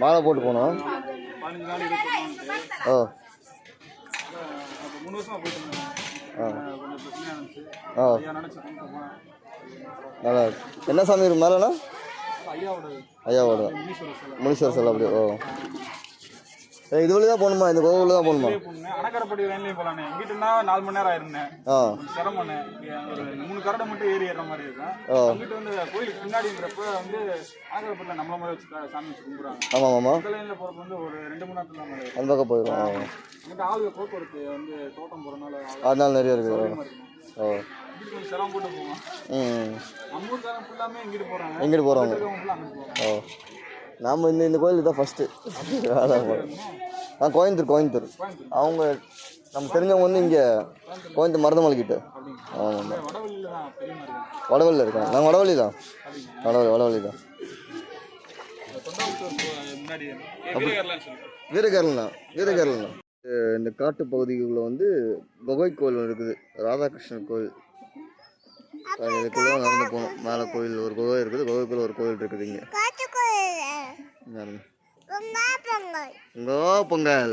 மாலை போட்டு இருக்கு ஓ. ஆ. நல்லா என்ன சாமி இருக்கு மேலேண்ணா ஐயாவோட ஐயாவோட முனீஸ்வரர் சிலை முனீஸ்வர் சிலை அப்படி ஓ. இது வழி தான் போகணுமா? இந்த கோவில் தான் போகணுமா? அணக்கரைப்பட்டி லைன்லேயும் போகலானே எங்கிட்டனா நாலு மணி நேரம் ஆயிருந்தேன் இங்க ஒரு மூணு கரடை மட்டும் ஏறி ஏறுற மாதிரி இருக்கும். அங்கிட்டு வந்து கோயிலுக்கு பின்னாடின்றப்ப வந்து அணக்கரைப்பட்டியில் நம்மள மாதிரி வச்சு சாமி வச்சு கும்பிடுறாங்க. ஆமாம் ஆமாம் இந்த லைனில் போகிறப்ப வந்து ஒரு ரெண்டு மணி நேரத்துல மேலே அந்த பக்கம் போயிடும் ஆ. எங்கிட்ட ஆளுங்க போக்குவரத்து வந்து தோட்டம் போகிறனால அதனால நிறைய இருக்கணும் ஓ இங்கிட்டு சிரமம் போட்டு போவோம். ம் நம்ம ஊர்க்காரங்க ஃபுல்லாமே இங்கிட்டு ஃபுல்லாக அங்கிட்டு போவாங்க ஓ நாம் இந்த இந்த கோயில் தான் ஃபஸ்ட்டு அதான் போகிறோம் ஆ கோயம்புத்தூர் கோயம்புத்தூர். அவங்க நம்ம தெரிஞ்சவங்க வந்து இங்கே கோயம்புத்தூர் மருதமலை கிட்ட. ஆமாம் வடவள்ளியில் இருக்காங்க. நாங்கள் வடவள்ளி தான். வடவள்ளி வடவள்ளி தான். இந்த தொண்டாமுத்தூர் இந்த காட்டு பகுதிகளில் வந்து குகை கோயில் ஒன்று இருக்குது. ராதாகிருஷ்ணன் கோயில். இதுக்குள்ளே நடந்து போகணும். மேலே கோயில் ஒரு குகை இருக்குது. குகைக்குள்ள ஒரு கோயில் இருக்குது இங்கே. Penggal. Penggal. Lo penggal.